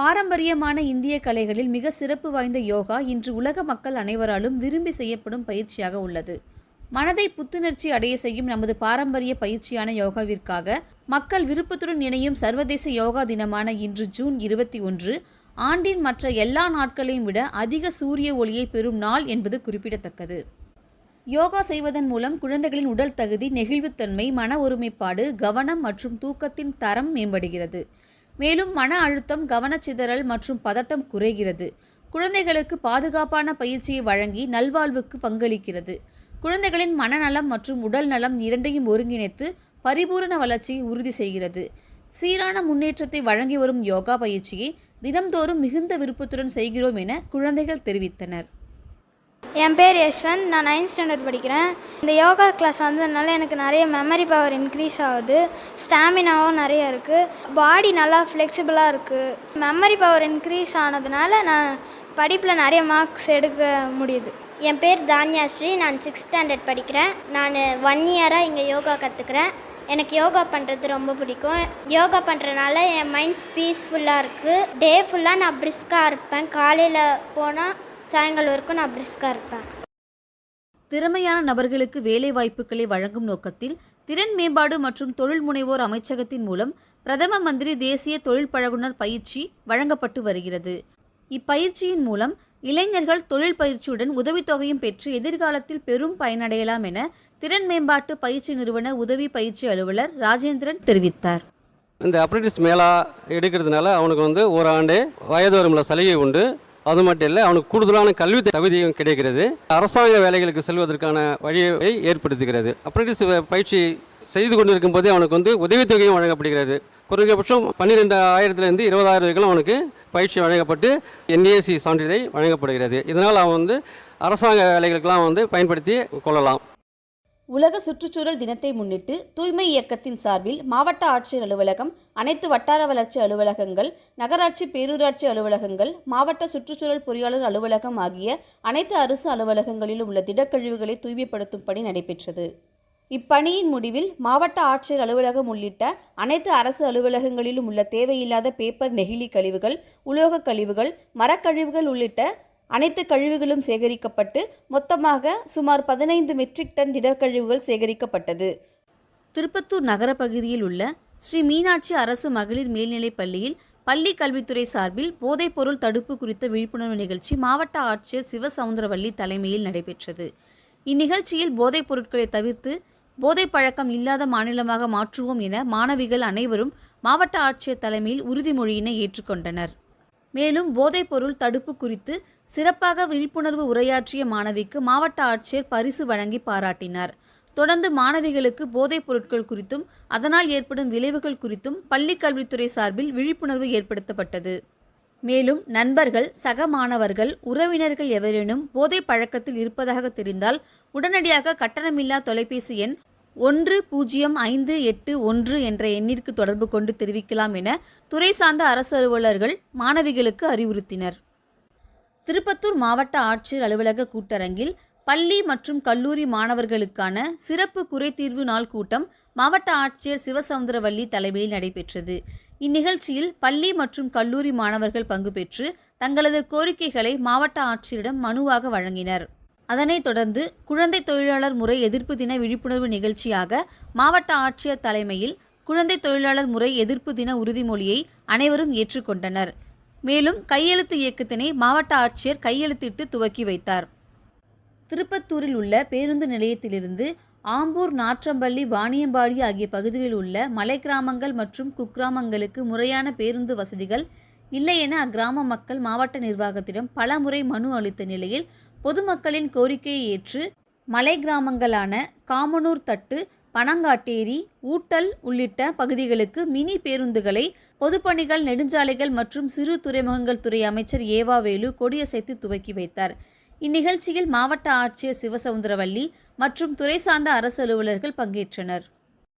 பாரம்பரியமான இந்திய கலைகளில் மிக சிறப்பு வாய்ந்த யோகா இன்று உலக மக்கள் அனைவராலும் விரும்பி செய்யப்படும் பயிற்சியாக உள்ளது. மனதை புத்துணர்ச்சி அடைய செய்யும் நமது பாரம்பரிய பயிற்சியான யோகாவிற்காக மக்கள் விருப்பத்துடன் இணையும் சர்வதேச யோகா தினமான இன்று ஜூன் இருபத்தி ஒன்று ஆண்டின் மற்ற எல்லா நாட்களையும் விட அதிக சூரிய ஒளியை பெறும் நாள் என்பது குறிப்பிடத்தக்கது. யோகா செய்வதன் மூலம் குழந்தைகளின் உடல் தகுதி நெகிழ்வுத்தன்மை மன ஒருமைப்பாடு கவனம் மற்றும் தூக்கத்தின் தரம் மேம்படுகிறது. மேலும் மன அழுத்தம் கவனச்சிதறல் மற்றும் பதட்டம் குறைகிறது. குழந்தைகளுக்கு பாதுகாப்பான பயிற்சியை வழங்கி நல்வாழ்வுக்கு பங்களிக்கிறது. குழந்தைகளின் மனநலம் மற்றும் உடல் நலம் இரண்டையும் ஒருங்கிணைத்து பரிபூரண வளர்ச்சியை உறுதி செய்கிறது. சீரான முன்னேற்றத்தை வழங்கி வரும் யோகா பயிற்சியை தினம்தோறும் மிகுந்த விருப்பத்துடன் செய்கிறோம் என குழந்தைகள் தெரிவித்தனர். என் பேர் யஷ்வந்த் நான் நைன்த் ஸ்டாண்டர்ட் படிக்கிறேன். இந்த யோகா கிளாஸ் வந்ததுனால எனக்கு நிறைய மெமரி பவர் இன்க்ரீஸ் ஆகுது. ஸ்டாமினாவும் நிறைய இருக்குது பாடி நல்லா ஃப்ளெக்சிபிளாக இருக்குது மெமரி பவர் இன்க்ரீஸ் ஆனதுனால நான் படிப்பில் நிறைய மார்க்ஸ் எடுக்க முடியுது. என் பேர் தான்யாஸ்ரீ நான் சிக்ஸ்த் ஸ்டாண்டர்ட் படிக்கிறேன். நான் ஒன் இயராக இங்கே யோகா கற்றுக்கிறேன் எனக்கு யோகா பண்ணுறது ரொம்ப பிடிக்கும். யோகா பண்ணுறனால என் மைண்ட் பீஸ்ஃபுல்லாக இருக்குது டே ஃபுல்லாக நான் பிரிஸ்காக இருப்பேன். காலையில் போனால் சாயங்காலம் வரைக்கும் நான் பிரிஸ்காக இருப்பேன். திறமையான நபர்களுக்கு வேலை வாய்ப்புகளை வழங்கும் நோக்கத்தில் திறன் மேம்பாடு மற்றும் தொழில் முனைவோர் அமைச்சகத்தின் மூலம் பிரதம மந்திரி தேசிய தொழில் பழகுனர் பயிற்சி வழங்கப்பட்டு வருகிறது. இப்பயிற்சியின் மூலம் இளைஞர்கள் தொழில் பயிற்சியுடன் உதவித்தொகையும் பெற்று எதிர்காலத்தில் பெரும் பயனடையலாம் என திறன் மேம்பாட்டு பயிற்சி நிறுவன உதவி பயிற்சி அலுவலர் ராஜேந்திரன் தெரிவித்தார். இந்த அப்ரெண்டிஸ் மேலா எடுக்கிறதுனால அவனுக்கு வந்து ஒரு ஆண்டு வயது வரம்புல சலுகை உண்டு. அது மட்டும் இல்லை அவனுக்கு கூடுதலான கல்வி தகுதியும் கிடைக்கிறது. அரசாங்க வேலைகளுக்கு செல்வதற்கான வழியை ஏற்படுத்துகிறது. அப்ரண்டிஸ் பயிற்சி செய்து கொண்டிருக்கும் போதே அவனுக்கு வந்து உதவித்தொகையும் வழங்கப்படுகிறது. குறைஞ்சபட்சம் பன்னிரெண்டு ஆயிரத்துலேருந்து இருபதாயிரம் வரைக்கும் அவனுக்கு பயிற்சி வழங்கப்பட்டு என்ஏசி சான்றிதழ் வழங்கப்படுகிறது. இதனால் அவன் வந்து அரசாங்க வேலைகளுக்கெல்லாம் வந்து பயன்படுத்தி கொள்ளலாம். உலக சுற்றுச்சூழல் தினத்தை முன்னிட்டு தூய்மை இயக்கத்தின் சார்பில் மாவட்ட ஆட்சியர் அலுவலகம் அனைத்து வட்டார வளர்ச்சி அலுவலகங்கள் நகராட்சி பேரூராட்சி அலுவலகங்கள் மாவட்ட சுற்றுச்சூழல் பொறியாளர் அலுவலகம் ஆகிய அனைத்து அரசு அலுவலகங்களிலும் உள்ள திடக்கழிவுகளை தூய்மைப்படுத்தும் பணி நடைபெற்றது. இப்பணியின் முடிவில் மாவட்ட ஆட்சியர் அலுவலகம் உள்ளிட்ட அனைத்து அரசு அலுவலகங்களிலும் உள்ள தேவையில்லாத பேப்பர் நெகிழி கழிவுகள் உலோக கழிவுகள் மரக்கழிவுகள் உள்ளிட்ட அனைத்து கழிவுகளும் சேகரிக்கப்பட்டு மொத்தமாக சுமார் பதினைந்து மெட்ரிக் டன் திடக்கழிவுகள் சேகரிக்கப்பட்டது. திருப்பத்தூர் நகர பகுதியில் உள்ள ஸ்ரீ மீனாட்சி அரசு மகளிர் மேல்நிலைப் பள்ளியில் பள்ளி கல்வித்துறை சார்பில் போதைப்பொருள் தடுப்பு குறித்த விழிப்புணர்வு நிகழ்ச்சி மாவட்ட ஆட்சியர் சிவசவுந்தரவள்ளி தலைமையில் நடைபெற்றது. இந்நிகழ்ச்சியில் போதைப் பொருட்களை தவிர்த்து போதை பழக்கம் இல்லாத மாநிலமாக மாற்றுவோம் என மாணவிகள் அனைவரும் மாவட்ட ஆட்சியர் தலைமையில் உறுதிமொழியினை ஏற்றுக்கொண்டனர். மேலும் போதைப்பொருள் தடுப்பு குறித்து சிறப்பாக விழிப்புணர்வு உரையாற்றிய மாணவிக்கு மாவட்ட ஆட்சியர் பரிசு வழங்கி பாராட்டினார். தொடர்ந்து மாணவிகளுக்கு போதைப் பொருட்கள் குறித்தும் அதனால் ஏற்படும் விளைவுகள் குறித்தும் பள்ளிக் கல்வித்துறை சார்பில் விழிப்புணர்வு ஏற்படுத்தப்பட்டது. மேலும் நண்பர்கள் சக மாணவர்கள் உறவினர்கள் எவரேனும் போதை பழக்கத்தில் இருப்பதாக தெரிந்தால் உடனடியாக கட்டணமில்லா தொலைபேசி எண் ஒன்று பூஜ்ஜியம் ஐந்து எட்டு ஒன்று என்ற எண்ணிற்கு தொடர்பு கொண்டு தெரிவிக்கலாம் என துறை சார்ந்த அரசு அலுவலர்கள் மாணவிகளுக்கு அறிவுறுத்தினர். திருப்பத்தூர் மாவட்ட ஆட்சியர் அலுவலக கூட்டரங்கில் பள்ளி மற்றும் கல்லூரி மாணவர்களுக்கான சிறப்பு குறைதீர்வு நாள் கூட்டம் மாவட்ட ஆட்சியர் சிவசவுந்தரவள்ளி தலைமையில் நடைபெற்றது. இந்நிகழ்ச்சியில் பள்ளி மற்றும் கல்லூரி மாணவர்கள் பங்கு பெற்று தங்களது கோரிக்கைகளை மாவட்ட ஆட்சியரிடம் மனுவாக வழங்கினர். அதனைத் தொடர்ந்து குழந்தை தொழிலாளர் முறை எதிர்ப்பு தின விழிப்புணர்வு நிகழ்ச்சியாக மாவட்ட ஆட்சியர் தலைமையில் குழந்தை தொழிலாளர் முறை எதிர்ப்பு தின உறுதிமொழியை அனைவரும் ஏற்றுக்கொண்டனர். மேலும் கையெழுத்து இயக்கத்தினை மாவட்ட ஆட்சியர் கையெழுத்திட்டு துவக்கி வைத்தார். திருப்பத்தூரில் உள்ள பேருந்து நிலையத்திலிருந்து ஆம்பூர் நாற்றம்பள்ளி வாணியம்பாடி ஆகிய பகுதிகளில் உள்ள மலை கிராமங்கள் மற்றும் குக்கிராமங்களுக்கு முறையான பேருந்து வசதிகள் இல்லை என அக்கிராம மக்கள் மாவட்ட நிர்வாகத்திடம் பலமுறை மனு அளித்த நிலையில் பொதுமக்களின் கோரிக்கையை ஏற்று மலை கிராமங்களான காமனூர் தட்டு பனங்காட்டேரி ஊட்டல் உள்ளிட்ட பகுதிகளுக்கு மினி பேருந்துகளை பொதுப்பணிகள் நெடுஞ்சாலைகள் மற்றும் சிறு துறைமுகங்கள் துறை அமைச்சர் ஏவாவேலு கொடியசைத்து துவக்கி வைத்தார். இந்நிகழ்ச்சியில் மாவட்ட ஆட்சியர் சிவசவுந்தரவல்லி மற்றும் துறை சார்ந்த அரசு அலுவலர்கள் பங்கேற்றனர்.